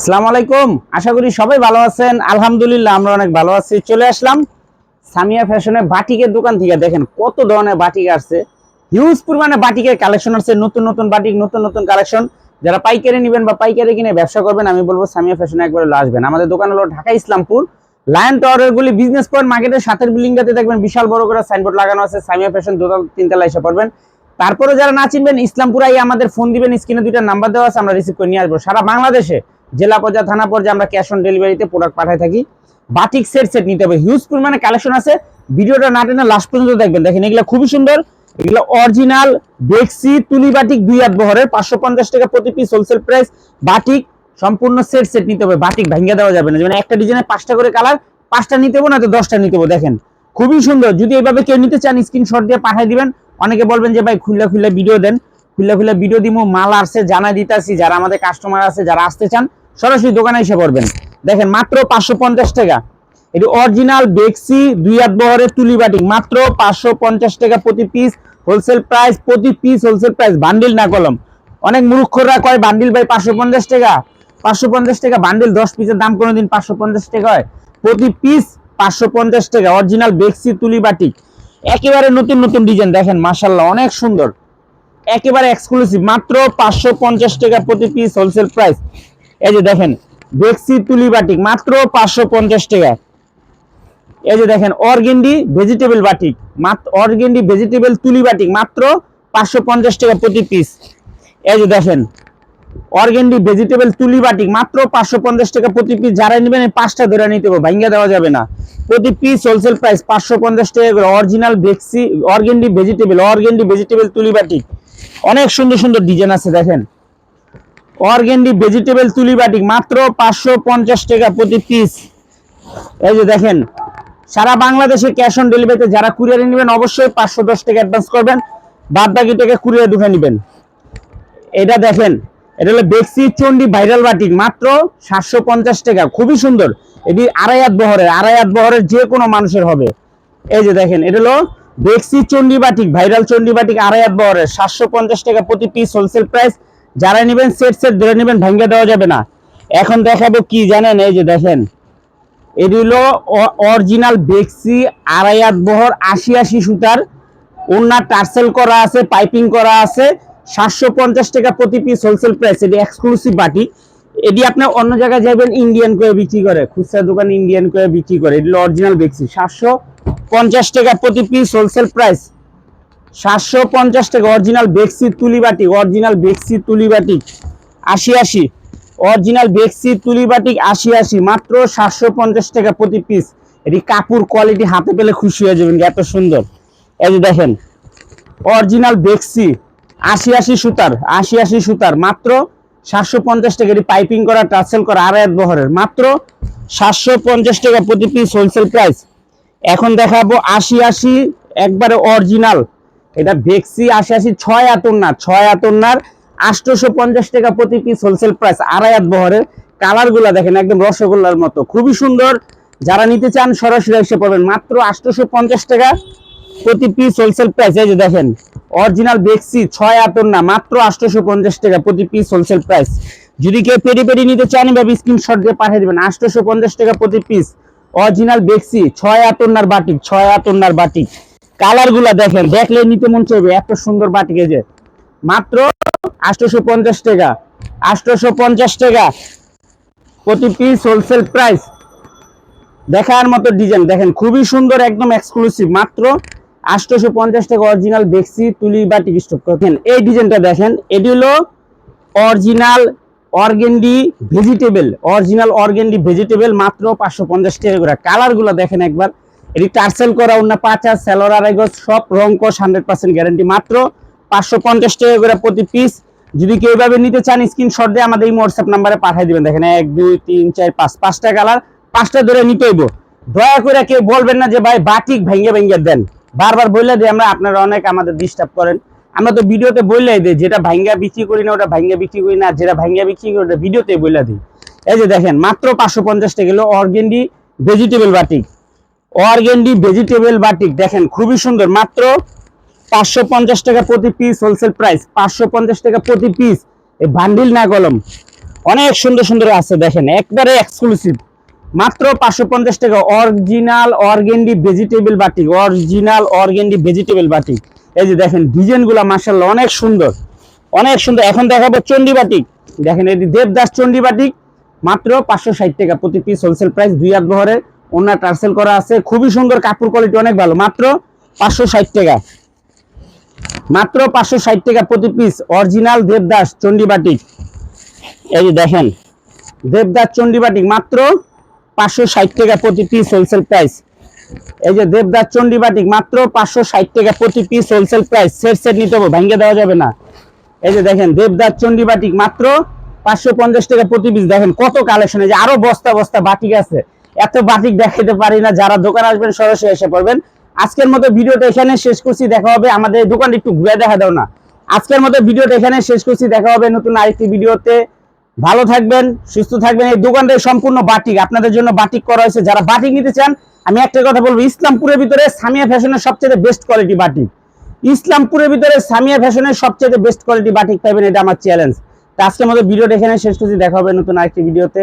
আসসালামু আলাইকুম। আশা করি সবাই ভালো আছেন। আলহামদুলিল্লাহ, আমরা অনেক ভালো আছি। চলে আসলাম সামিয়া ফ্যাশনে বাটিকের দোকান থেকে। দেখেন কত ধরনের বাটিক আসছে। হিউজ পরিমাণে বাটিকের কালেকশন আছে নতুন নতুন বাটিক, নতুন নতুন কালেকশন যারা পাইকারি নেবেন বা পাইকারি কিনে ব্যবসা করবেন, আমি বলব সামিয়া ফ্যাশনে একবার আসবেন। আমাদের দোকান হলো ঢাকা ইসলামপুর। লায়ন টাওয়ারের গুলি বিজনেস পয়েন্ট মার্কেটের সাথের বিল্ডিংটাতে দেখবেন বিশাল বড় করে সাইনবোর্ড লাগানো আছে। সামিয়া ফ্যাশন দোতলা, তিনতলা এসে পড়বেন। তারপরে যারা না চিনবেন, ইসলামপুর আই আমাদের ফোন দিবেন। স্ক্রিনে দুইটা নাম্বার দেওয়া আছে, আমরা রিসিভ করে নিয়ে আসব। সারা বাংলাদেশে জেলা পর্যায়ে, থানা পর্যায়ে আমরা ক্যাশ অন ডেলিভারিতে প্রোডাক্ট পাঠাই থাকি। বাটিক সেট সেট নিতে হবে। হিউজ পরিমাণে কালেকশন আছে। ভিডিওটা না টেনে লাস্ট পর্যন্ত দেখবেন। দেখেন, এগুলো খুবই সুন্দর। এগুলো অরিজিনাল বেক্সি তুলি বাটিক দুই হাত বহরের। পাঁচশো পঞ্চাশ টাকা প্রতি পিস হোলসেল প্রাইস বাটিক সম্পূর্ণ সেট সেট নিতে হবে। বাটিক ভেঙে দেওয়া যাবে না। যেমন একটা ডিজাইনে পাঁচটা করে কালার পাঁচটা নিতে হবে না তো দশটা নিতে হবে। দেখেন, খুবই সুন্দর। যদি এইভাবে কেউ নিতে চান স্ক্রিনশট দিয়ে পাঠিয়ে দিবেন। অনেকে বলবেন যে, ভাই, খুললে খুললে ভিডিও দেন। খুললে খুললে ভিডিও দিমু। মাল আসছে, জানাই দিতেছি। যারা আমাদের কাস্টমার আছে, যারা আসতে চান সরাসরি দোকানে এসে পড়বেন। দেখেন, মাত্র পাঁচশো পঞ্চাশ টাকা। এটি অরিজিনাল বেক্সি দুই হাত বহরের তুলি বাটিক মাত্র পাঁচশো পঞ্চাশ টাকা প্রতি পিস হোলসেল প্রাইস প্রতি পিস হোলসেল প্রাইস বান্ডিল না কলম। অনেক মূর্খরা কয় বান্ডিল ভাই, পাঁচশো পঞ্চাশ টাকা? পাঁচশো পঞ্চাশ টাকা বান্ডিল দশ পিসের দাম কোনোদিন পাঁচশো পঞ্চাশ টাকা হয়। প্রতি পিস পাঁচশো পঞ্চাশ টাকা অরিজিনাল বেক্সি তুলি বাটিক একেবারে নতুন নতুন ডিজাইন দেখেন মাসাল্লাহ অনেক সুন্দর। একেবারে এক্সক্লুসিভ মাত্র পাঁচশো পঞ্চাশ টাকা প্রতি পিস হোলসেল প্রাইস এই যে দেখেন বেক্সি তুলি বাটিক, মাত্র পাঁচশো পঞ্চাশ টাকা। এই যে দেখেন, অর্গেন্ডি ভেজিটেবল বাটিক মাত্র অর্গেন্ডি ভেজিটেবল তুলি বাটিক, মাত্র পাঁচশো পঞ্চাশ টাকা প্রতি পিস এই যে দেখেন, অর্গেন্ডি ভেজিটেবল তুলি বাটিক, মাত্র পাঁচশো পঞ্চাশ টাকা প্রতি পিস যারা নেবেন পাঁচটা ধরে নিতে হবে, ভাঙ্গা দেওয়া যাবে না। প্রতি পিস হোলসেল প্রাইস পাঁচশো পঞ্চাশ টাকা করে অরিজিনাল বেক্সি অর্গেন্ডি ভেজিটেবল অর্গেন্ডি ভেজিটেবল তুলি বাটিক। অনেক সুন্দর সুন্দর ডিজাইন আছে, দেখেন। অর্গেন্ডি ভেজিটেবল তুলি বাটিক, মাত্র পাঁচশো পঞ্চাশ টাকা প্রতি পিস এই যে দেখেন, সারা বাংলাদেশে ক্যাশ অন ডেলিভারিতে যারা কুরিয়ারে নেবেন, অবশ্যই পাঁচশো দশ টাকা অ্যাডভান্স করবেন। বাদ বাকি টাকা কুরিয়ারে ঢুকে নেবেন। এটা দেখেন, এটা হলো বেক্সি চন্ডি ভাইরাল বাটিক, মাত্র সাতশো পঞ্চাশ টাকা। খুবই সুন্দর। এটি আড়াই হাত বহরের, আড়াই হাত বহরের যে কোনো মানুষের হবে। এই যে দেখেন, এটা হলো বেক্সি চন্ডি বাটিক, ভাইরাল চন্ডি বাটিক, আড়াই হাত বহরের, সাতশো পঞ্চাশ টাকা প্রতি পিস হোলসেল প্রাইস যারা নেবেন সেট সেট ধরে নেবেন, ভাঙ্গা দেওয়া যাবে না। এখন দেখাবো কি জানেন, এই যে দেখেন, এটি হলো অরিজিনাল বেক্সি আড়াই হাত বহর আশি আশি সুতার ওনার টার্সেল করা আছে, পাইপিং করা আছে, সাতশো পঞ্চাশ টাকা প্রতি পিস হোলসেল প্রাইস এটি এক্সক্লুসিভ বাটি। এটি আপনার অন্য জায়গায় যাবেন ইন্ডিয়ান করে বিক্রি করে, খুচরা দোকান ইন্ডিয়ান করে বিক্রি করে, এটি অরিজিনাল বেক্সি সাতশো পঞ্চাশ টাকা প্রতি পিস হোলসেল প্রাইস সাতশো পঞ্চাশ টাকা অরিজিনাল বেক্সি তুলি বাটি অরিজিনাল বেক্সি তুলি বাটি আশি আশি। অরিজিনাল বেক্সি তুলি বাটিক আশি আশি। মাত্র সাতশো পঞ্চাশ টাকা প্রতি পিস এটি কাপড় কোয়ালিটি হাতে পেলে খুশি হয়ে যাবেন, এত সুন্দর। এই যে দেখেন অরিজিনাল বেক্সি আশি আশি সুতার, আশি আশি সুতার। মাত্র সাতশো পঞ্চাশ টাকা, এটি পাইপিং করা টার্সেল করা, আড়াই বহরের। মাত্র সাতশো পঞ্চাশ টাকা প্রতি পিস হোলসেল প্রাইস এখন দেখাবো আশি আশি, একবারে অরিজিনাল এটা বেক্সি আশি আশি, ছয় আতন্নার ছয় আতন্নার আটশোশো পঞ্চাশ টাকা প্রতি পিস হোলসেল প্রাইস আড়াই হাত বহরের কালারগুলা দেখেন, একদম রসগোল্লার মতো। খুবই সুন্দর। যারা নিতে চান, সরাসরি এসে পাবেন। মাত্র আটশোশো পঞ্চাশ টাকা প্রতি পিস হোলসেল প্রাইস এই যে দেখেন অরিজিনাল বেক্সি ছয় আতর না মাত্র আটশোশো পঞ্চাশ টাকা প্রতি পিস হোলসেল প্রাইস যদি কেউ পেরি পেরি নিতে চান বা স্ক্রিনশট দিয়ে পাঠিয়ে দেবেন। আটশোশো পঞ্চাশ টাকা প্রতি পিস অরিজিনাল বেক্সি ছয় আতন্নার বাটিক ছয় আতন্নার বাটিক কালারগুলা দেখেন দেখলে নিতে মন চাইবে, এত সুন্দর এই যে। মাত্র আটশোশো পঞ্চাশ টাকা, আটশোশো পঞ্চাশ টাকা। প্রতি পিস হোলসেল প্রাইস দেখার মতো ডিজাইন দেখেন, খুবই সুন্দর, একদম এক্সক্লুসিভ মাত্র আটশোশো পঞ্চাশ টাকা অরিজিনাল বেক্সি তুলি বা টিকি স্টক এই ডিজাইনটা দেখেন, এটি হলো original organdy vegetable original organdy vegetable মাত্র পাঁচশো পঞ্চাশ টাকা করে। কালারগুলো দেখেন একবার। এটি করা অন্য পাঁচ গজ, সব হান্ড্রেড পার্সেন্ট গ্যারান্টি মাত্র। পাঁচশো পঞ্চাশ টাকা করে প্রতি পিস যদি কেউ এভাবে নিতে চান স্ক্রিনশট দিয়ে আমাদের এই হোয়াটসঅ্যাপ নাম্বারে পাঠিয়ে দেখেন, এক, দুই, তিন, চার, পাঁচ, পাঁচটা কালার পাঁচটা ধরে নিতে হইব। দয়া করে কেউ বলবেন না যে, ভাই, বাটিক ভেঙে ভেঙে দেন। বারবার বললে দিই আমরা আপনারা অনেক আমাদের ডিস্টার্ব করেন। আমরা তো ভিডিওতে বললেই দিই, যেটা ভাঙ্গা বিক্রি করি না, ওটা ভাঙ্গা বিক্রি করি না, যেটা ভাঙ্গা বিক্রি করি ওটা ভিডিওতে বলে দিই। এই যে দেখেন, মাত্র পাঁচশো পঞ্চাশ টাকা organdy vegetable batik. Organdy vegetable batik, দেখেন খুবই সুন্দর, মাত্র পাঁচশো পঞ্চাশ টাকা প্রতি পিস হোলসেল প্রাইস পাঁচশো পঞ্চাশ টাকা প্রতি পিস এই বান্ডিল না কলম অনেক সুন্দর সুন্দর আছে, দেখেন, একবারে এক্সক্লুসিভ মাত্র পাঁচশো পঞ্চাশ টাকা original organdy vegetable batik original organdy vegetable batik, এই যে দেখেন ডিজাইনগুলা মার্শাল্লাহ অনেক সুন্দর অনেক সুন্দর, এখন দেখাবো চন্ডী বাটিক, দেখেন এটি দেবদাস চন্ডী বাটিক, মাত্র পাঁচশো ষাট টাকা প্রতি পিস হোলসেল প্রাইস দুই হাত বহরে অন্য টার্সেল করা আছে। খুবই সুন্দর কাপড় কোয়ালিটি অনেক ভালো। মাত্র পাঁচশো ষাট টাকা। মাত্র পাঁচশো ষাট টাকা প্রতি পিস অরিজিনাল দেবদাস চন্ডী বাটিক এই যে দেখেন, দেবদাস চন্ডী বাটিক মাত্র পাঁচশো ষাট টাকা প্রতি পিস হোলসেল প্রাইস এই যে দেবদাস চন্ডী বাটিক মাত্র পাঁচশো ষাট টাকা প্রতি piece wholesale price set set নিতে হবে ভাঙ্গে দেওয়া যাবে না। এই যে দেখেন, দেবদাস চন্ডী বাটিক মাত্র পাঁচশো পঞ্চাশ টাকা প্রতি পিস দেখেন কত কালেকশন এই যে আরও বস্তা বস্তা বাটিক আছে। এত বাটিক দেখাতে পারি না, যারা দোকান আসবেন সরাসরি এসে পড়বেন। আজকের মতো ভিডিওটা এখানে শেষ করছি, দেখা হবে আমাদের দোকানটা একটু ঘুরে দেখা দাও না। আজকের মতো ভিডিওটা এখানে শেষ করছি, দেখা হবে নতুন আরেকটি ভিডিওতে। ভালো থাকবেন, সুস্থ থাকবেন। এই দোকানটা সম্পূর্ণ বাটিক, আপনাদের জন্য বাটিক করা হয়েছে। যারা বাটিক নিতে চান, আমি একটা কথা বলব, ইসলামপুরের ভিতরে সামিয়া ফ্যাশনের সবচেয়ে বেস্ট কোয়ালিটি বাটিক। ইসলামপুরের ভিতরে সামিয়া ফ্যাশনের সবচেয়ে বেস্ট কোয়ালিটি বাটিক পাবেন, এটা আমার চ্যালেঞ্জ তো আজকের মতো ভিডিওটা এখানে শেষ করছি, দেখা হবে নতুন আরেকটি ভিডিওতে।